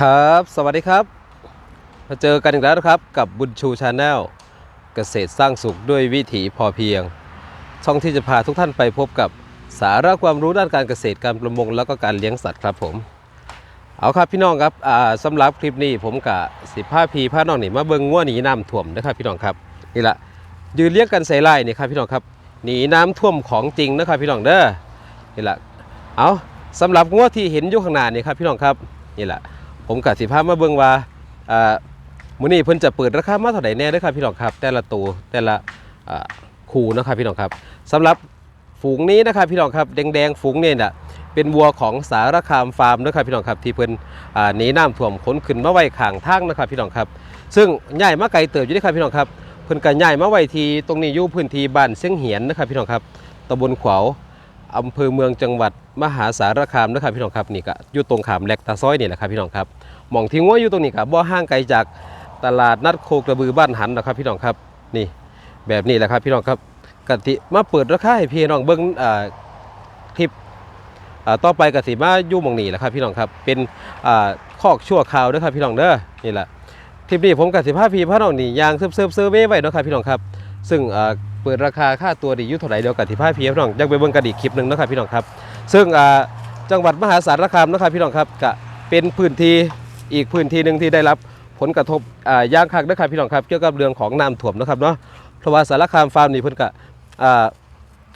ครับ สวัสดีครับ มาเจอกันอีกแล้วนะครับกับบุญชูชาแนลเกษตรสร้างสุขด้วยวิถีพอเพียง ช่องที่จะพาทุกท่านไปพบกับสาระความรู้ด้านการเกษตรการประมงแล้วก็การเลี้ยงสัตว์ครับผม เอาครับพี่น้องครับอ่าสำหรับคลิปนี้ผมกะสิบผ้าพีผ้าน้องนี่มาเบิ่งง่วหนีน้ำท่วมนะครับพี่น้องครับนี่ละยืนเลี้ยงกันใส่ไล่นี่ครับพี่น้องครับหนีน้ำท่วมของจริงนะครับพี่น้องเด้อนี่ละเอาสำหรับง่วที่เห็นอยู่ข้างหน้านี่ครับพี่น้องครับนี่แหละ ผมกับสิพาพมาเบิ่งว่าอ่ามื้อนี้เพิ่นจะเปิดราคามาเท่าไหร่แน่เด้อครับพี่น้องครับ แต่ละตัวแต่ละอ่าคู่นะครับพี่น้องครับสำหรับฝูงนี้นะครับพี่น้องครับแดงๆฝูงนี่น่ะเป็นวัวของสารคามฟาร์มนะครับพี่น้องครับที่เพิ่นอ่าหนีน้ำท่วมขนขึ้นมาไว้ข้างทางนะครับพี่น้องครับ ซึ่งย้ายมาไกลเติบอยู่ด้อครับพี่น้องครับเพิ่นก็ย้ายมาไว้ที่ตรงนี้อยู่พื้นที่บ้านเสียงเหียนนะครับพี่น้องครับตำบลขวาว อำเภอเมืองจังหวัดมหาสารคามนะครับพี่น้องครับนี่ก็อยู่ตรงขามแหลกตาซ้อยนี่แหละครับพี่น้องครับหม่องที่งัวอยู่ตรงนี้ครับบ่ห่างไกลจากตลาดนัดโคกระบือบ้านหันนะครับพี่น้องครับนี่แบบนี้แหละครับพี่น้องครับกติมาเปิดราคาให้พี่น้องเบิ่งอ่าคลิปต่อไปกสิมาอยู่หม่องนี้แหละครับพี่น้องครับเป็นอคอกชั่วคราวเด้อครับพี่น้องเด้อนี่แหละคลิปนี้ผมกสิพาพี่พาน้องนี่ยางเซิร์ฟเซิร์ฟเซอร์เว่ไว้นะครับพี่น้องครับ ซึ่ง ปิดราคาค่าตัวดีอยู่เท่าไหร่เดียวกับที่พาพี่พี่น้องยากไปเบิ่งกันอีกคลิปหนึ่งนะครับพี่น้องครับ ซึ่งจังหวัดมหาสารคามนะครับพี่น้องครับก็เป็นพื้นที่อีกพื้นที่หนึ่งที่ได้รับผลกระทบย่างคักนะครับพี่น้องครับเกี่ยวกับเรื่องของน้ำท่วมนะครับเนาะเพราะว่าสารคามฟาร์มนี่เพิ่นก็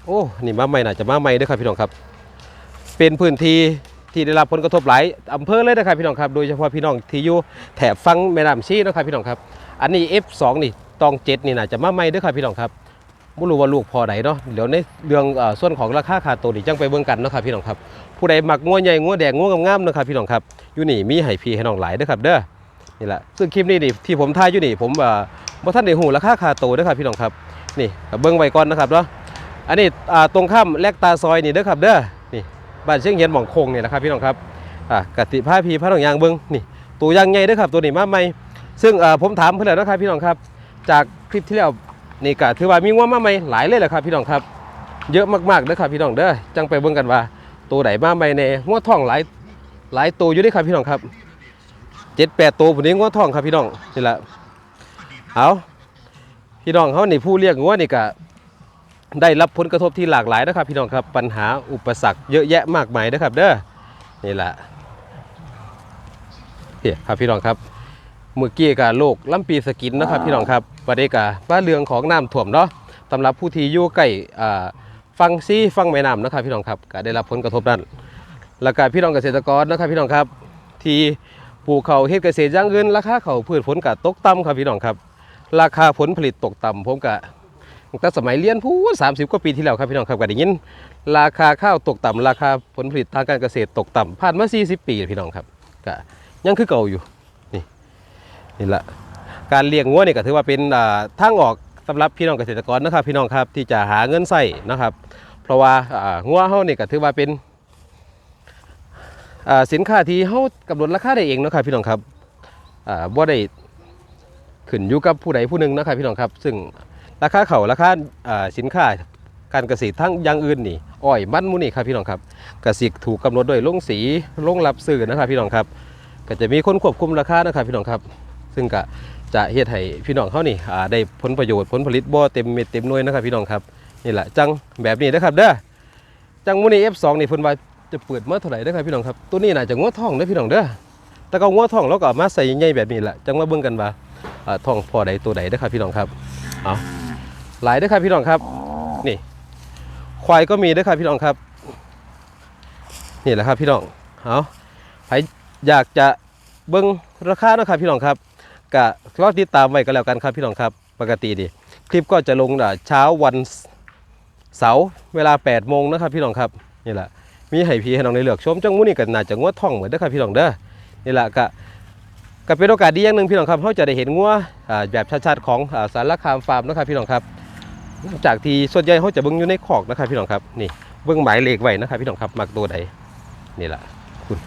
โอ้นี่มาใหม่น่าจะมาใหม่เด้วยครับพี่น้องครับ เป็นพื้นที่ที่ได้รับผลกระทบหลายอำเภอเลยนะครับพี่น้องครับ โดยเฉพาะพี่น้องที่อยู่แถบฟังแม่น้ำชีนะครับพี่น้องครับ อันนี้ F2 นี่ตองเจ็ดนี่น่าจะมาใหม่ด้วยครับพี่น้องครับ ม่รู้ว่าลูกพอไหนเนาะเดี๋ยวในเรื่องส่วนของราคาขาตัวนี่จังไปเบิ่งกันเนาะครับพี่น้องครับ ผู้ใดหมักงัวใหญ่งัวแดงงัวงามๆเนาะครับพี่น้องครับอยู่นี่มีให้พี่ให้น้องหลายเด้อครับ เด้อนี่แหละซึ่งคลิปนี้นี่ที่ผมถ่ายอยู่นี่ผมเอ่อบ่ท่านได้หูราคาคาโตวเด้อครับพี่น้องครับนี่ก็เบิ่งไว้ก่อนนะครับเนาะอันนี้อ่าตรงข้ามแลกตาซอยนี่เด้อครับ เด้อนี่บ้านเชียงเฮียนหม่องคงนี่นะครับพี่น้องครับอ่ากติผ้าพีผ้าน้องยางเบิ่งนี่ตัวยางใหญ่เด้อครับตัวนี้มาใหม่ซึ่งเอ่อผมถามเพิ่นแล้วนะครับพี่น้องครับ จากคลิปที่แล้ว นี่ก็ถือว่ามีงัวมาใหม่หลายเลยแหละครับพี่น้องครับ เยอะมากๆเด้อครับพี่น้องเด้อจังไปเบิ่งกันว่าตัวไหนมาใหม่แน่งัวท้องหลายหลายตัวอยู่ด้วยครับพี่น้องครับเจ็ดแปดตัวผมนี้งัวทองครับพี่น้องนี่แหละเอาพี่น้องเขานี่ผู้เลี้ยงงัวนี่ก็ได้รับผลกระทบที่หลากหลายนะครับ พี่น้องครับปัญหาอุปสรรคเยอะแยะมากมายนะครับ เด้อนี่แหละเฮ้ยครับพี่น้องครับ เมื่อกี้กับโรคลำปีสกินนะครับพี่น้องครับประเด็กาบ้านเรืองของน้ำท่วมเนาะสำหรับผู้ที่อยู่ใกล้อ่าฟังซีฟังแม่น้ำนะครับพี่น้องครับก็ได้รับผลกระทบนั้นแล้วก็พี่น้องเกษตรกรนะครับพี่น้องครับ ที่ปลูกเขาวเฮ็ดเกษตรอย่างอื่นราคาเขาวพืชผลก็ตกต่ำครับพี่น้องครับ ราคาผลผลิตตกต่ำผมก็ตั้งแต่สมัยเรียนพูดสามสิบกว่าปีที่แล้วครับพี่น้องครับก็ได้ยิน ราคาข้าวตกต่ำราคาผลผลิตทางการเกษตรตกต่ำผ่านมา 40 ปีพี่น้องครับก็ยังคือเก่าอยู่ นี่แหละการเลี้ยงงัวนี่ก็ถือว่าเป็นทางออกสำหรับพี่น้องเกษตรกรนะครับพี่น้องครับที่จะหาเงินใส่นะครับ เพราะว่างัวเฮานี่ก็ถือว่าเป็นสินค้าที่เฮากำหนดราคาได้เองนะครับพี่น้องครับอ่าบ่ได้ขึ้นอยู่กับผู้ใดผู้หนึ่งนะครับพี่น้องครับ ซึ่งราคาเขาราคาสินค้าการเกษตรทั้งอย่างอื่นนี่อ้อยมันมูนี่ครับพี่น้องครับกสิกถูกกำหนดโดยลงสีลงรับซื้อนะครับพี่น้องครับ ก็จะมีคนควบคุมราคานะครับพี่น้องครับ ซึ่งก็จะเฮ็ดให้พี่น้องเขานี่อ่าได้ผลประโยชน์ผลผลิตบ่เต็มเม็ดเต็มหน่วยนะครับพี่น้องครับนี่แหละจังแบบนี้นะครับเด้อจังหมูนี่ F2 นี่เพิ่นว่าจะเปิดเมื่อเท่าไหร่ได้อครับพี่น้องครับตัวนี้น่าจะงัวทองได้อพี่น้องเด้อแต่ก็งัวทองเราก็มาใส่ใหญ่แบบนี้แหละจังมาเบิ่งกันว่าอ่าทองพอใดตัวใดได้อครับพี่น้องครับเอาหลายได้อครับพี่น้องครับนี่ ควายก็มีได้อครับพี่น้องครับ นี่แหละครับพี่น้องเอาใครอยากจะเบิ่งราคาเนาะครับพี่น้องครับ ก็รอติดตามไว้ก็แล้วกันครับพี่น้องครับปกติดิคลิปก็จะลงเช้าวันเสาร์เวลา8โมงนะครับพี่น้องครับนี่แหละมีให้พี่ให้น้องได้เลือกชมจังมูนี่ก็น่าจะงัวท่องเหมือนเด้อครับพี่น้องเด้อนี่แหละก็ก็เป็นโอกาสดีอย่างหนึ่งพี่น้องครับเขาจะได้เห็นงัวแบบชัดๆของสารคามฟาร์มนะครับพี่น้องครับหลังจากที่ส่วนใหญ่เขาจะเบิ่งอยู่ในคอกนะครับพี่น้องครับนี่เบิ่งหมายเลขไว้นะครับพี่น้องครับมักตัวใดนี่แหละคุณ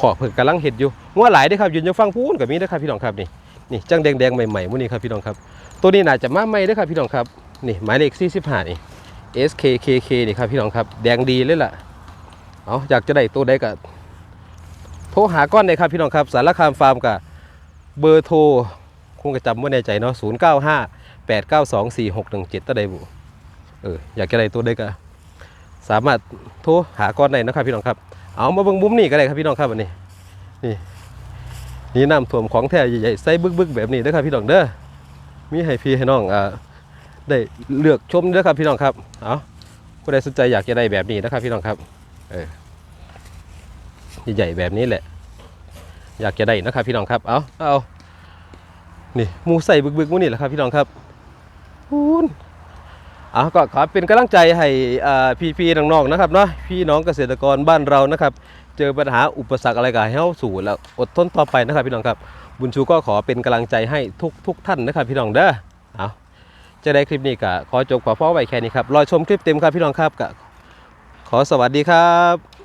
ขอกเพิ่งกำลังเห็ดอยู่งัวหลายเด้อครับยืนอยู่ฟังพูนกับมีเด้อครับพี่น้องครับนี่ นี่จังแดงๆใหม่ๆมื้นี้ครับพี่น้องครับ ตัวนี้น่าจะมาใหม่ด้อครับพี่น้องครับนี่หมายเลข45นี่ SKKK นี่ครับพี่น้องครับแดงดีเลยล่ะเอาอยากจะได้ตัวใดก็โทรหาก้อนเลยครับพี่น้องครับ สารคามฟาร์มกับเบอร์โทรคงจะจำไม่แน่ใจเนาะ0 9 5 8 9 2 4 6 1 7ตะไดบุเอออยากจะได้ตัวได้ก็สามารถโทรหาก้อนได้นะครับพี่น้องครับ เอามาเบิ่งมุมนี่ก็ได้ครับพี่น้องครับอันนี้นี่ นี่น้ำท่วมของแท้ใหญ่ๆใส่บึกๆแบบนี้เด้อครับพี่น้องเด้อมีให้พี่ให้น้องอ่าได้เลือกชมเด้อครับพี่น้องครับเอาผู้ใดสนใจอยากจะได้แบบนี้นะครับพี่น้องครับเออใหญ่ๆแบบนี้แหละ อยากจะได้นะครับพี่น้องครับเอาเอานี่มูใส่บึกๆมูนี่แหละครับพี่น้องครับพูนเอาก็ขอเป็นกำลังใจให้อ่าพี่ๆน้องๆนะครับเนาะพี่น้องเกษตรกรบ้านเรานะครับ เจอปัญหาอุปสรรคอะไรก็ให้เฮาสู่แล้วอดทนต่อไปนะครับพี่น้องครับ บุญชูก็ขอเป็นกำลังใจให้ทุกทุกท่านนะครับพี่น้องเด้อเอาจะได้คลิปนี้ก็ขอจบขอพ่อไว้แค่นี้ครับรอชมคลิปเต็มครับพี่น้องครับก็ขอสวัสดีครับ